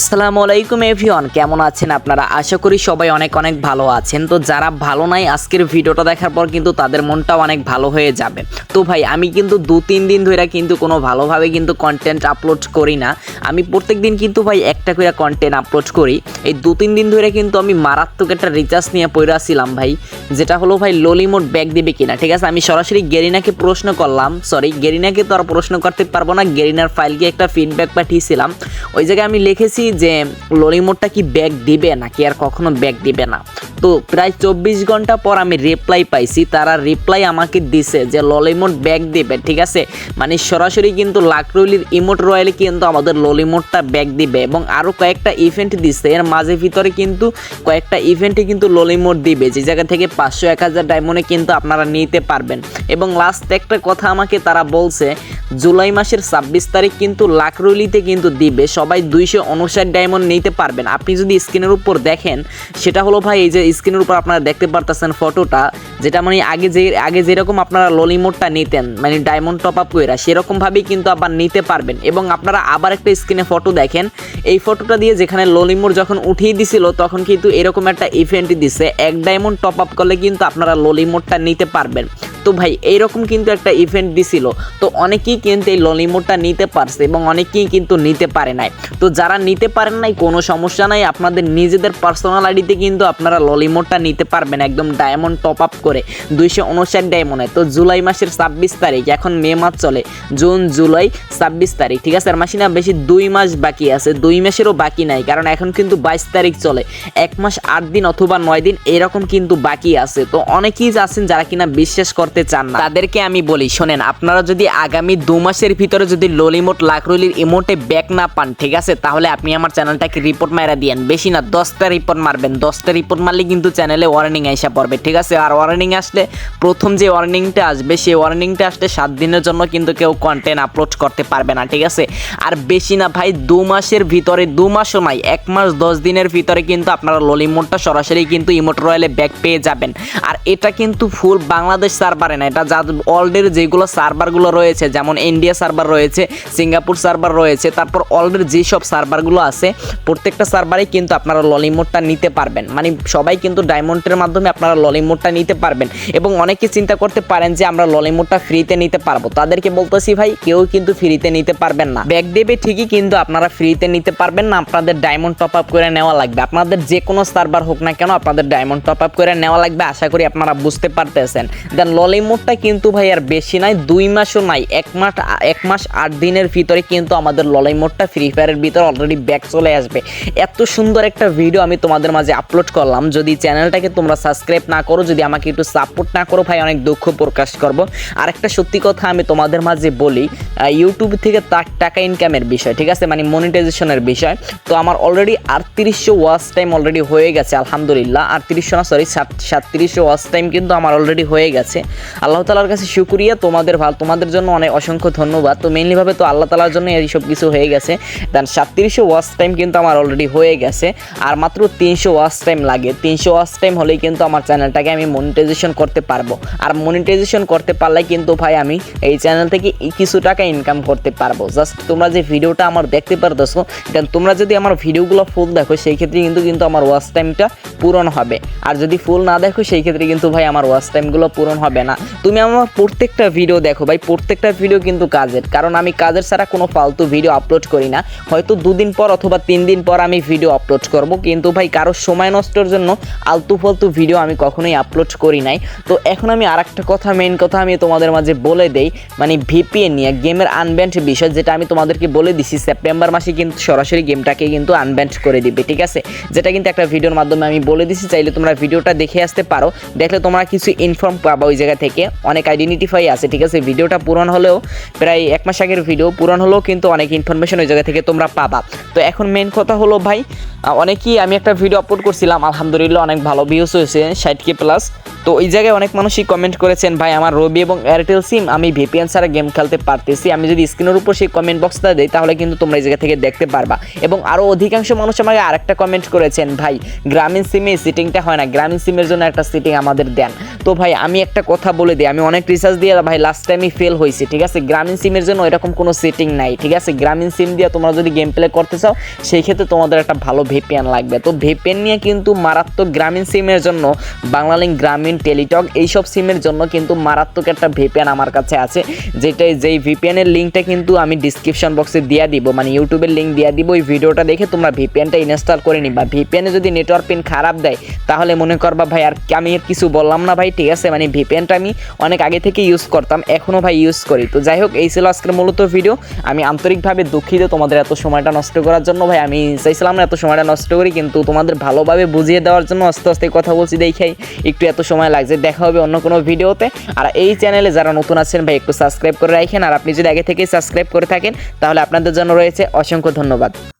আসসালামু আলাইকুম এভরিওয়ান, কেমন আছেন আপনারা? আশা করি সবাই অনেক অনেক ভালো আছেন। তো যারা ভালো নাই, আজকের ভিডিওটা দেখার পর কিন্তু তাদের মনটাও অনেক ভালো হয়ে যাবে। তো ভাই, আমি কিন্তু দু তিন দিন ধরে কিন্তু কোনো ভালোভাবে কিন্তু কন্টেন্ট আপলোড করি না। আমি প্রত্যেক দিন কিন্তু ভাই একটা করে কন্টেন্ট আপলোড করি। এই দু তিন দিন ধরে কিন্তু আমি মারাত্মক একটা রিচার্জ নিয়ে পড়ে আসছিলাম ভাই, যেটা হলো ভাই ললিমোট ব্যাগ দিবে কিনা, ঠিক আছে? আমি সরাসরি গেরিনাকে প্রশ্ন করলাম সরি গেরিনাকে তো আর প্রশ্ন করতে পারব না, গেরিনার ফাইলকে একটা ফিডব্যাক পাঠিয়েছিলাম। ওই জায়গায় আমি লিখেছি যে ললিমোটটা কি ব্যাগ দিবে নাকি আর কখনো ব্যাগ দিবে না? তো প্রায় চব্বিশ ঘণ্টা পর আমি রিপ্লাই পাইছি, তারা রিপ্লাই আমাকে দিছে যে ললিমোট ব্যাগ দিবে, ঠিক আছে? মানে সরাসরি কিন্তু লাকরুলির ইমোট রয়্যালে কিন্তু আমাদের ললিমোটটা ব্যাগ দিবে এবং আরও কয়েকটা ইভেন্ট দিচ্ছে এর মাঝে ভিতরে কিন্তু কয়েকটা ইভেন্টে কিন্তু ললিমোট দিবে, যে জায়গা থেকে পাঁচশো এক হাজার ডায়মন্ডে কিন্তু আপনারা নিতে পারবেন। এবং লাস্ট একটা কথা আমাকে তারা বলছে, জুলাই মাসের ছাব্বিশ তারিখ কিন্তু লাকরুলিতে কিন্তু দিবে, সবাই দুইশো উনষাট ডায়মন্ড নিতে পারবেন। আপনি যদি স্ক্রিনের উপর দেখেন, সেটা হলো ভাই, এই যে স্ক্রিনের উপর আপনারা দেখতে পারতেছেন ফটোটা, যেটা মানে আগে যে, আগে যেরকম আপনারা ললিমোটটা নিতেন মানে ডায়মন্ড টপ আপ কইরা, সেরকমভাবেই কিন্তু আবার নিতে পারবেন। এবং আপনারা আবার একটা স্ক্রিনে ফটো দেখেন, এই ফটোটা দিয়ে যেখানে ললিমোট যখন উঠিয়ে দিছিল, তখন কিন্তু এরকম একটা ইভেন্ট দিছে, এক ডায়মন্ড টপ আপ করলে কিন্তু আপনারা ললিমোটটা নিতে পারবেন। তো ভাই এইরকম কিন্তু একটা ইভেন্ট দিছিল। তো অনেকেই কিন্তু এই ললিমোটটা নিতে পারছে এবং অনেকেই কিন্তু নিতে পারে নাই। তো যারা নিতে পারেন নাই, কোনো সমস্যা নাই। আপনাদের নিজেদের পার্সোনাল আইডিতে কিন্তু আপনারা ললিমোটটা নিতে পারবেন একদম ডায়মন্ড টপ আপ করে, দুইশো উনষাট ডায়মন্ডে তো জুলাই মাসের ছাব্বিশ তারিখ, এখন মে মাস চলে, জুন, জুলাই, ছাব্বিশ তারিখ, ঠিক আছে? আর মাসি না বেশি দুই মাস বাকি আছে, দুই মাসেরও বাকি নাই, কারণ এখন কিন্তু বাইশ তারিখ চলে। এক মাস আট দিন অথবা নয় দিন এরকম কিন্তু বাকি আছে। তো অনেকেই আছেন যারা কিনা বিশ্বাস করতে চান না। তাদেরকে আমি বলি, শোনেন, আপনারা যদি আগামী দু মাসের ভিতরে যদি ললিমোট লাকরুলির ইমোটে ব্যাক না পান, ঠিক আছে? তাহলে আপনি আমার চ্যানেলটাকে রিপোর্ট মারা দিয়েন। বেশি না, দশটা রিপোর্ট মারবেন। দশটা রিপোর্ট মারলে কিন্তু চ্যানেলে ওয়ার্নিং আইসা পড়বে, ঠিক আছে? আর ওয়ার্নিং আসলে প্রথম যে ওয়ার্নিংটা আসবে, সেই ওয়ার্নিংটা আসলে সাত দিনের জন্য কিন্তু কেউ কন্টেন্ট আপলোড করতে পারবে না, ঠিক আছে? আর বেশি না, ভাই, দু মাসের ভিতরে, দু মাসও নাই, এক মাস, দশ দিনের ভিতরে কিন্তু আপনারা ললিমোটটা সরাসরি কিন্তু ইমোট রয়েলে ব্যাক পেয়ে যাবেন। আর এটা কিন্তু ফুল বাংলাদেশ সার্ভারে না। এটা যা ওয়ার্ল্ডের যেগুলো সার্ভারগুলো রয়েছে, যেমন ইন্ডিয়া সার্ভার রয়েছে সিঙ্গাপুর সার্ভার রয়েছে, তারপর ওয়ার্ল্ডের যেসব সার্ভারগুলো আছে, প্রত্যেকটা সার্ভারেই কিন্তু আপনারা ললিমোটটা নিতে পারবেন। মানে সবাই কিন্তু ডায়মন্ডের মাধ্যমে আপনারা ললিমোটটা নিতে পারবেন এবং অনেকে চিন্তা করতে পারেন যে আমরা ললিমোটটা ফ্রিতে নিতে পারব। তাদেরকে বলতেছি ভাই, কেউ কিন্তু ফ্রিতে নিতে পারবেন না। ব্যাগ দেবে ঠিকই কিন্তু আপনারা ফ্রিতে নিতে পারবেন না, আপনাদের ডায়মন্ড টপ আপ করে নেওয়া লাগবে। আপনাদের যে কোনো সার্ভার হোক না কেন, আপনাদের ডায়মন্ড টপ আপ করে নেওয়া লাগবে, আশা করি আপনারা বুঝতে পারতেছেন। দেন ললিমোটটা কিন্তু ভাই আর বেশি নাই, দুই মাসও নাই। এক মাস এক মাস আট দিনের ভিতরে কিন্তু আমাদের ললিমোটটা ফ্রি ফায়ারের ভিতরে অলরেডি ব্যাক চলে আসবে। এত সুন্দর একটা ভিডিও আমি তোমাদের মাঝে আপলোড করলাম। যদি চ্যানেলটাকে তোমরা সাবস্ক্রাইব না করো, যদি আমাকে একটু সাপোর্ট না করো, ভাই, অনেক দুঃখ প্রকাশ করব। আর একটা সত্যি কথা আমি তোমাদের মাঝে বলি ইউটিউব থেকে তার টাকা ইনকামের বিষয়, ঠিক আছে? মানে মনিটাইজেশনের বিষয়। তো আমার অলরেডি আটত্রিশশো ওয়াচ টাইম অলরেডি হয়ে গেছে, আলহামদুলিল্লাহ। আটত্রিশশো না সরি সাত, সাতত্রিশশো ওয়াচ টাইম কিন্তু আমার অলরেডি হয়ে গেছে। আল্লাহ তালার কাছে শুক্রিয়া। তোমাদের ভালো তোমাদের জন্য অনেক অসংখ্য ধন্যবাদ। তো মেইনলিভাবে তো আল্লাহ তালার জন্য এই সব কিছু হয়ে গেছে। দেন সাতত্রিশশো ওয়াচ টাইম কিন্তু আমার অলরেডি হয়ে গেছে। আর মাত্র তিনশো ওয়াচ টাইম লাগে। তিনশো ওয়াচ টাইম হলেই কিন্তু আমার চ্যানেলটাকে আমি মনিটাইজেশন করতে পারব। আর মনিটাইজেশন করতে পারলে কিন্তু ভাই আমি এই চ্যানেল থেকে কিছু টাকা ইনকাম করতে পারব। জাস্ট তোমরা যে ভিডিওটা আমার দেখতে পারতেছো দেন তোমরা যদি আমার ভিডিওগুলো ফুল দেখো, সেই ক্ষেত্রে কিন্তু কিন্তু আমার ওয়াচ টাইমটা পূরণ হবে। আর যদি ফুল না দেখো, সেই ক্ষেত্রে কিন্তু ভাই আমার ওয়াচ টাইমগুলো পূরণ হবে না। তুমি আমার প্রত্যেকটা ভিডিও দেখো ভাই, প্রত্যেকটা ভিডিও কিন্তু কাজের। কারণ আমি কাজের ছাড়া কোনো ফালতু ভিডিও আপলোড করি না। হয়তো দুদিন পর অথবা তিন দিন পর আমি ভিডিও আপলোড করব। কিন্তু ভাই, কারোর সময় নষ্টর জন্য আলতু ফালতু ভিডিও আমি কখনোই আপলোড করি নাই। তো এখন আমি আর একটা কথা মেন কথা আমি তোমাদের মাঝে বলে দেই। মানে ভিপিএন নিয়ে গেমের আনব্যান্ড বিষয় যেটা আমি তোমাদেরকে বলে দিছি সেপ্টেম্বর মাসে কিন্তু সরাসরি গেমটাকে কিন্তু আনব্যান্ড করে দিবে, ঠিক আছে? যেটা কিন্তু একটা ভিডিওর মাধ্যমে আমি বলে দিছি, চাইলে তোমরা ভিডিওটা দেখে আসতে পারো। দেখলে তোমরা কিছু ইনফর্ম পাবা ওই জায়গা থেকে অনেক আইডেন্টিফাই আছে, ঠিক আছে? ভিডিওটা পূরণ হলেও প্রায় এক মাস আগের ভিডিও পূরণ হলেও কিন্তু অনেক ইনফরমেশন ওই জায়গা থেকে তোমরা পাবা। তো এখন মেন কথা হলো ভাই অনেকেই আমি একটা ভিডিও আপলোড করছিলাম, আলহামদুলিল্লাহ অনেক ভালো ভিউজ হয়েছে, ষাট কে প্লাস তো ওই জায়গায় অনেক মানুষই কমেন্ট করেছেন, ভাই, আমার রবি এবং এয়ারটেল সিম আমি ভিপিএন ছাড়া গেম খেলতে পারতেছি, আমি যদি স্ক্রিনের উপর সেই কমেন্ট বক্সটা দিই, তাহলে কিন্তু তোমরা এই জায়গা থেকে দেখতে পারবা। এবং আরও অধিকাংশ মানুষ আমাকে আরেকটা কমেন্ট করেছেন, ভাই, গ্রামীণ সিমে সিটিংটা হয় না, গ্রামীণ সিমের জন্য একটা সিটিং আমাদের দেন। তো ভাই, আমি একটা কথা বলে দিই। আমি অনেক রিসার্চ দিয়ে ভাই লাস্ট টাইমই ফেল হয়েছি, ঠিক আছে? গ্রামীণ সিমের জন্য এরকম কোনো সেটিং নাই, ঠিক আছে? গ্রামীণ সিম দিয়ে তোমরা যদি গেম প্লে করতে চাও, সেই ক্ষেত্রে তোমাদের একটা ভালো ভিপিএন লাগবে। তো ভিপিএন নিয়ে কিন্তু মারাত্মক গ্রামীণ সিমের জন্য বাংলালিং গ্রামীণ টেলিটক, এইসব সিমের জন্য কিন্তু মারাত্মক একটা ভিপিএন আমার কাছে আছে। যেটা যেই ভিপিএনের লিঙ্কটা কিন্তু আমি ডিসক্রিপশন বক্সে দিয়ে দিব মানে ইউটিউবের লিঙ্ক দিয়ে দিব, ওই ভিডিওটা দেখে তোমরা ভিপিএনটা ইনস্টল করে নিবা। ভিপিএনে যদি নেটওয়ার্ক পিন খারাপ দেয়, তাহলে মনে করবা, ভাই, আর আমি কিছু বললাম না ভাই ঠিক আছে মানে ভিপিএনটা আমি অনেক আগে থেকে ইউজ করতাম এখনও ভাই ইউজ করি। তো যাই হোক, এই ছিল আজকের মূলত ভিডিও আমি আন্তরিকভাবে দুঃখিত তোমাদের এত সময়টা নষ্ট করার জন্য। ভাই, আমি চাইছিলাম না এত সময়টা নষ্ট করি, কিন্তু তোমাদের ভালোভাবে বুঝিয়ে দেওয়ার জন্য আস্তে আস্তে কথা বলছি, দেখাই একটু এত সময় লাগছে। দেখা হবে অন্য কোনো ভিডিওতে আর এই চ্যানেলে যারা নতুন আছেন, ভাই, একটু সাবস্ক্রাইব করে রাখেন। আর আপনি যদি আগে থেকেই সাবস্ক্রাইব করে থাকেন, তাহলে আপনাদের জন্য রয়েছে অসংখ্য ধন্যবাদ।